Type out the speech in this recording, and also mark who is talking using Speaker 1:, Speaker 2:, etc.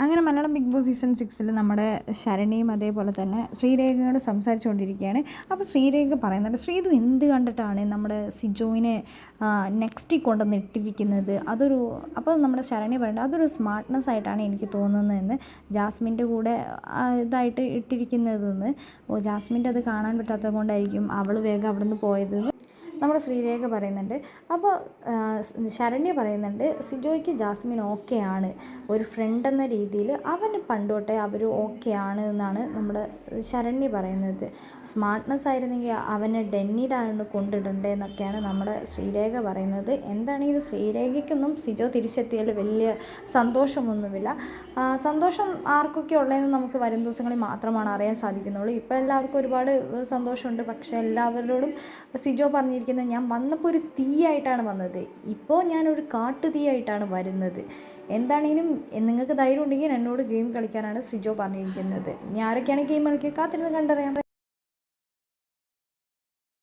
Speaker 1: അങ്ങനെ Malayalam big boss season സിക്സിൽ നമ്മുടെ ശരണിയും അതേപോലെ തന്നെ ശ്രീരേഖയോട് സംസാരിച്ചുകൊണ്ടിരിക്കുകയാണ്. അപ്പോൾ ശ്രീരേഖ പറയുന്നുണ്ട് ശ്രീതു എന്ത് കണ്ടിട്ടാണ് നമ്മുടെ സിജോയിനെ നെക്സ്റ്റിൽ കൊണ്ടുവന്ന് ഇട്ടിരിക്കുന്നത് അതൊരു അപ്പോൾ നമ്മുടെ ശരണി പറയുന്നത് അതൊരു സ്മാർട്ട്നെസ് ആയിട്ടാണ് എനിക്ക് തോന്നുന്നതെന്ന് ജാസ്മിന്റെ കൂടെ ഇതായിട്ട് ഇട്ടിരിക്കുന്നതെന്ന്. ഓ ജാസ്മിന്റെ അത് കാണാൻ പറ്റാത്തത് കൊണ്ടായിരിക്കും അവൾ വേഗം അവിടെ നിന്ന് പോയത് നമ്മുടെ ശ്രീരേഖ പറയുന്നുണ്ട്. അപ്പോൾ ശരണ്യ പറയുന്നുണ്ട് സിജോയ്ക്ക് ജാസ്മിൻ ഓക്കെ ആണ് ഒരു ഫ്രണ്ട് എന്ന രീതിയിൽ അവന് പണ്ടോട്ടെ അവർ ഓക്കെ ആണ് എന്നാണ് നമ്മുടെ ശരണ്യ പറയുന്നത്. സ്മാർട്ട്നെസ് ആയിരുന്നെങ്കിൽ അവനെ ഡെന്നിയിലാണ് കൊണ്ടിടണ്ടേന്നൊക്കെയാണ് നമ്മുടെ ശ്രീരേഖ പറയുന്നത്. എന്താണെങ്കിലും ശ്രീരേഖയ്ക്കൊന്നും സിജോ തിരിച്ചെത്തിയാൽ വലിയ സന്തോഷമൊന്നുമില്ല. സന്തോഷം ആർക്കൊക്കെ ഉള്ളതെന്ന് നമുക്ക് വരും ദിവസങ്ങളിൽ മാത്രമാണ് അറിയാൻ സാധിക്കുന്നുള്ളൂ. ഇപ്പോൾ എല്ലാവർക്കും ഒരുപാട് സന്തോഷമുണ്ട്. പക്ഷേ എല്ലാവരോടും സിജോ പറഞ്ഞിരിക്കുന്നത് ഞാൻ വന്നപ്പോൾ ഒരു തീയായിട്ടാണ് വന്നത്. ഇപ്പോൾ ഞാനൊരു കാട്ടു തീയായിട്ടാണ് വരുന്നത്. എന്താണെങ്കിലും നിങ്ങൾക്ക് ധൈര്യം ഉണ്ടെങ്കിൽ എന്നോട് ഗെയിം കളിക്കാനാണ് സിജോ പറഞ്ഞിരിക്കുന്നത്. ഞാൻ ആരൊക്കെയാണ് ഗെയിം കളിക്കുക? കാത്തിരുന്ന് കണ്ടറിയാം.